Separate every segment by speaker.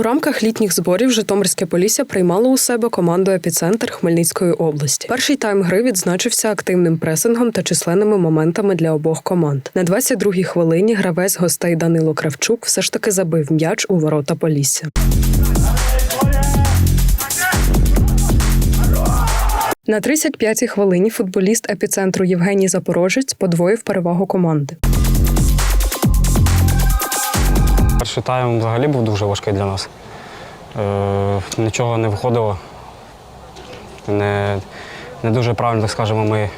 Speaker 1: У рамках літніх зборів Житомирське Полісся приймало у себе команду епіцентр Хмельницької області. Перший тайм гри відзначився активним пресингом та численними моментами для обох команд. На 22-й хвилині гравець гостей Данило Кравчук все ж таки забив м'яч у ворота Полісся. На 35-й хвилині футболіст епіцентру Євгеній Запорожець подвоїв перевагу команди.
Speaker 2: Перший тайм взагалі був дуже важкий для нас. Е, нічого не виходило. Не, не дуже правильно, так скажемо, ми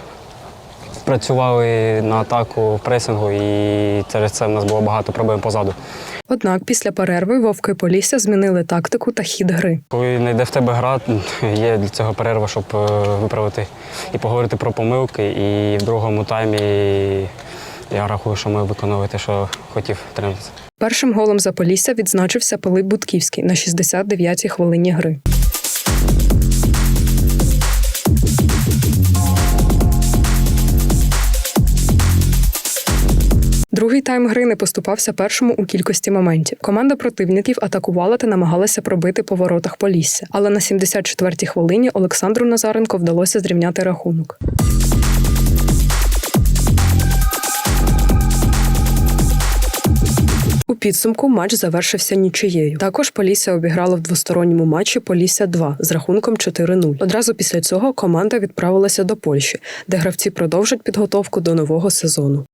Speaker 2: працювали на атаку пресингу, і через це в нас було багато проблем позаду.
Speaker 1: Однак після перерви вовки Полісся змінили тактику та хід гри.
Speaker 2: Коли не йде в тебе гра, є для цього перерва, щоб е, виправити і поговорити про помилки. І в другому таймі я рахую, що ми виконали що хотів тренер.
Speaker 1: Першим голом за Полісся відзначився Пилип Будківський на 69-й хвилині гри. Другий тайм гри не поступався першому у кількості моментів. Команда противників атакувала та намагалася пробити по воротах Полісся. Але на 74-й хвилині Олександру Назаренко вдалося зрівняти рахунок. Підсумку матч завершився нічиєю. Також Полісся обіграла в двосторонньому матчі Полісся 2 з рахунком 4-0. Одразу після цього команда відправилася до Польщі, де гравці продовжать підготовку до нового сезону.